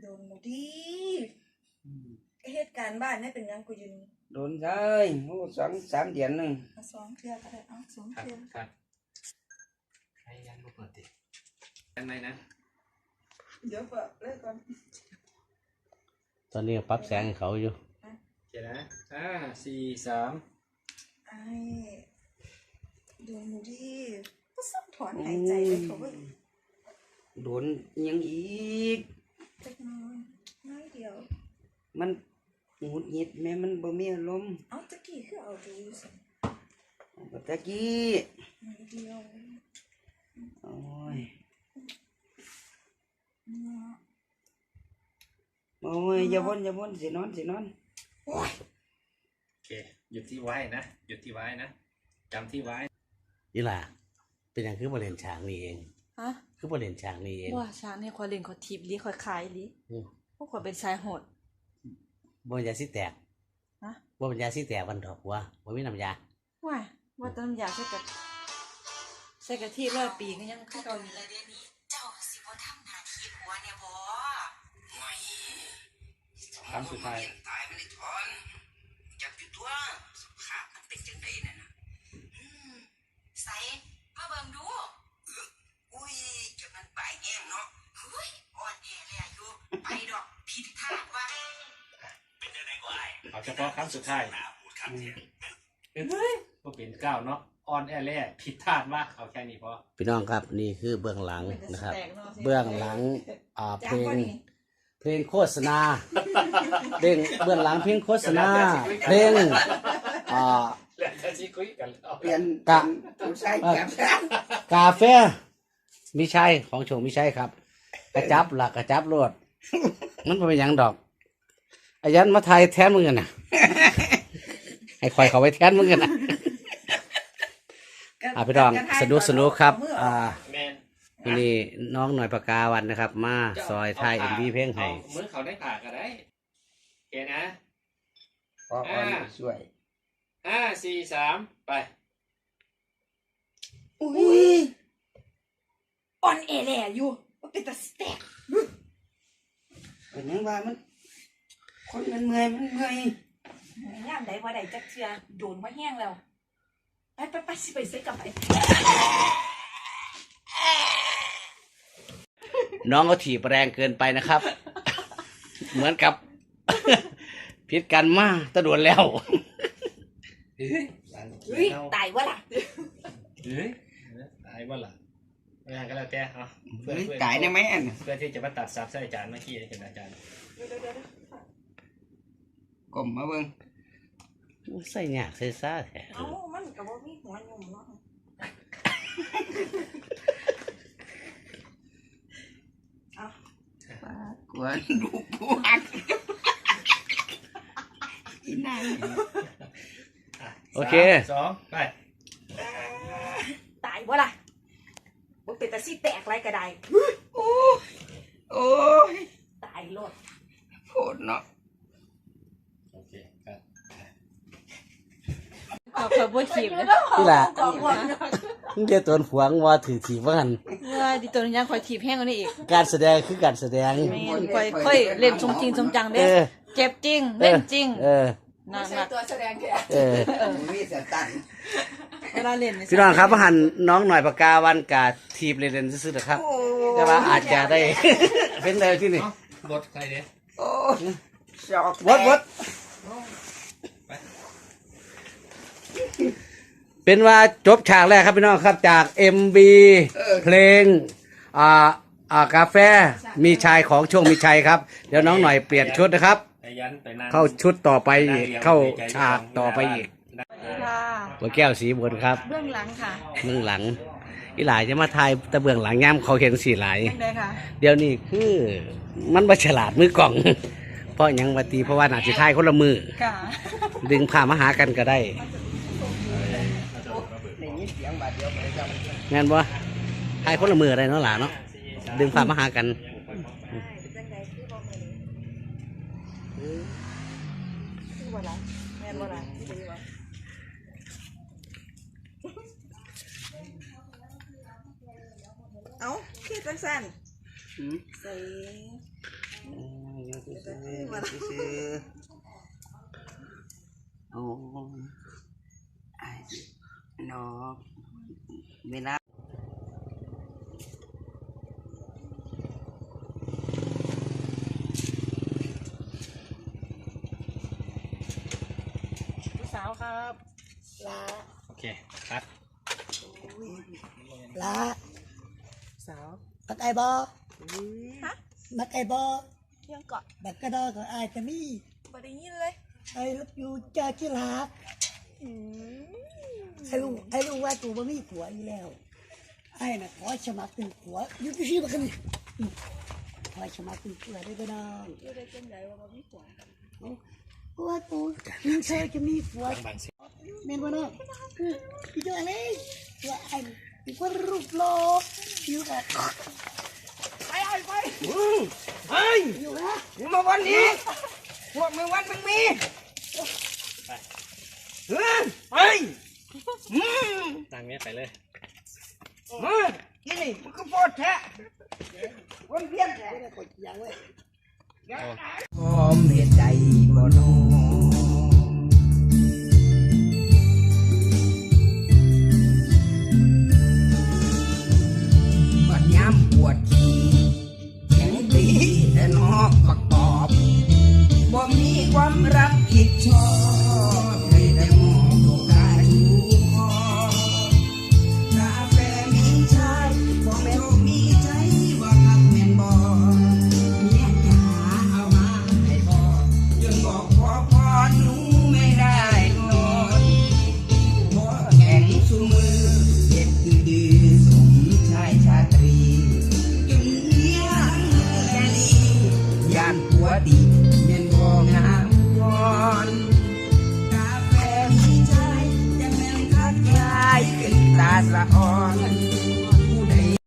โดนหมูดีเหตุการณ์บ้านนี่เป็นยังกูยืนโดนใช่โอ้สองสามเดือนหนึงมาสองเทือก็ได้เอาสองครับเทือครับให้ยันลูกเปิดดิยังไงนะ เดี๋ยวเปิดเลยก่อนตอนนี้ปรับแสงให้เขาอยู่ โอเคนะห้าสี่สามไอ้โดนหมูดีก็ซ้ำถอนหายใจเลยเขาก็โดนอิหยังอีก เล็กน้อยน้อยเดียว มันหงุดหงิดแม่มันบ่มีอารมณ์เอาตะกี้คือเอาดูอยู่สิบัดตะกี้น้อยเดียวโอ้ยเนาะโอ้ยอย่าบ่นอย่าบ่นสินอนสินอนโอ้ยโอเคหยุดที่ไว้นะหยุดที่ไว้นะจำที่ไว้นี่ล่ะเป็นอย่างคือบริเวณฉากนี่เอง ฮะคือบริเวณฉากนี่เองว่าช้างนี่คอยเล่นคอยทิปลิคอยขายลิอืมพวกคอยเป็นชายโหดบ่เป็นยาสิแตกฮะบ่เป็นยาสิแตกวันดอกว่าบ่มีน้ำยาว่าว่าแต้น้ำยาใส่กะใส่กะทิร้อยปีก็ยังคือเก่าอยู่เลยเจ้าสิบ่ทำหน้าที่ผัวเนี่ยบ่คำสุดท้ายตายไปเลยทอนจักอยู่ตัว เอาเฉพาะคำสุดท้ายเฮ้ยก็เป็นเก้าเนาะออนแอร์แล่ผิดพลาดว่าเอาแค่นี้พอพี่น้องครับนี่คือเบื้องหลังเป็นแต่นะครับแตกเนาะเบื้องหลังอ่าเพจ้าลงงกว่านี้เพลงโฆษณาเพลงเบื้องหลังเพลงโฆษณาเพลงอ่าแล้วจะชิคุยกันแล้วเปลี่ยนกะผู้ชายกับกาแฟมิใช่ของโชงมิใช่ครับ กระจับหลักกระจับรวดมันบ่เป็นหยังดอก อายันมาไทยแทนมึงกันนะ ให้คอยเขาไว้แทนมึงกันนะ อะพี่น้องสนุกสนุกครับ อ่าแมนวันนี้น้องหน่อยปากกาวันนะครับ มาซอยไทยเอ็มวีเพลงให้อามือเขาได้ผ่าก็ได้โอเคนะพออ่อนช่วยห้าสี่สามไป อุ้ยอ่อนแอแหล่อยู่มันเป็นตะสแต็กเป็นหยังว่ามัน คนมันเมื่อยมันเมื่อยยามใดว่าใดจักเทือโดนว่าแห้งแล้ว ไปไปไปสิไปซื้อกลับไป น้องเขาถีบแรงเกินไปนะครับ เหมือนกับ พิษกันมาตะดวนแล้ว เฮ้ยเฮ้ย ตายวะล่ะเฮ้ยตายบ่ล่ะไม่งั้นก็แล้วแต่เอาเพื่อเฮ้ยเพื่อตายได้ไหมอัน เพื่อที่จะมาตัดซับใส่อาจารย์เมื่อกี้เห็นอาจารย์ กลมมาเบิ่งใส่หยากใส่ซ่าแท้เอ้ามันก็บ่มีหัวหยุ่มเนาะกวนดูพวกอีนายโอเค สามสองไปตายวะล่ะบ่เป็นตะสิแตกไรก็ได้โอ้โอ้ย ตายโลด โคตรเนาะ โอเคครับ ขอคอยบ่ถีบนะนี่แหละกองวันมึงเดี๋ยวตัวหวงว่าถือถีบว่ากันว่าดิตัวนี้ยังคอยถีบแห้งกว่านี้อีกการแสดงคือการแสดง แม่นคอยค่อยเล่นสมจริงสมจังเด้อเจ็บจริง เล่นจริงเออน่าใช่รักตัวแสดงแค่เออ มีสตันเวลาเล่นพี่น้องครับมาหันน้องหน่อยปากกาวันกาทีบเล่นซื่อๆนะครับแต่ว่าอาจจะได้ เป็นอะไรที่นี่บทใครเนี่ยโอ้ชอกวัดวัด เป็นว่าจบฉากแรกครับพี่น้องครับจาก MB เพลงอ่าอ่ากาแฟมีชายของช่วงมีชัยครับ เดี๋ยวน้องหน่อยเปลี่ยนชุดนะครับ ไปยันไปนั่งเข้าชุดต่อไปอีกเข้าฉากต่อไปอีกค่ะหัวแก้วสีบนครับเบื้องหลังค่ะเบื้องหลังอีหลายจะมาทายแต่เบื้องหลังย่ำเขาเห็นสีหลายยังไงค่ะเดี๋ยวนี้คือมันมาฉลาดมือกล่อง เพราะหยังวัตีเพราะว่าหนาสิทายคนละมือ ค่ะ ดึงผ่ามาหากันก็ได้ ได้ยินเสียงบาดเดียวไปจับงั้นบ่ทายคนละมืออะไรเนาะหล่ะเนาะดึงผ่ามาหากันเป็นจังไดคือบ่มื้อนี้คือบ่ล่ะแม่นบ่ล่ะที่ดีวะเอ้าคือจังซั่นอืมใส่บ่ล่ะซื้อโอ้ไอ้ น้องเวลาผู้สาวครับลาโอเคครับละสาวบักไอบอฮะบักไอบอยังเกาะบักกระดอของอายจะมีบ่ได้ยินเลยไอ้รับอยู่เจ้าที่รักอืม ไอ้ลุงไอ้ลุงว่าตัวบ่มีผัวอยู่แล้วไอ้น่ะขอสมัครเป็นผัวอยู่ที่ที่บักกันนี่อืมขอสมัครเป็นผัวได้ก็น้องอยู่ได้จังไดว่าบ่มีผัวเพราะว่าตัวนึงเธอจะมีผัวบางสิเมนบ่น้องคือพี่เจ้าอะไรว่าไอ้เป็นคนรูปหล่ออยู่กับเฮ้ยอยู่นะมึงมาวันนี้พวกมึงวันมึงมีเฮ้ยเฮ้ย อืมนั่งเนี้ยไปเลยเฮ้ยนี่นี่มึงก็โพดแท้วนเวียนแท้ไม่ได้กดอย่างไว้พร้อมเหตุใจบ่น้องบัดย้ำปวดขี้แข็งดีแต่นอกประกอบบ่มีความรับผิดชอบ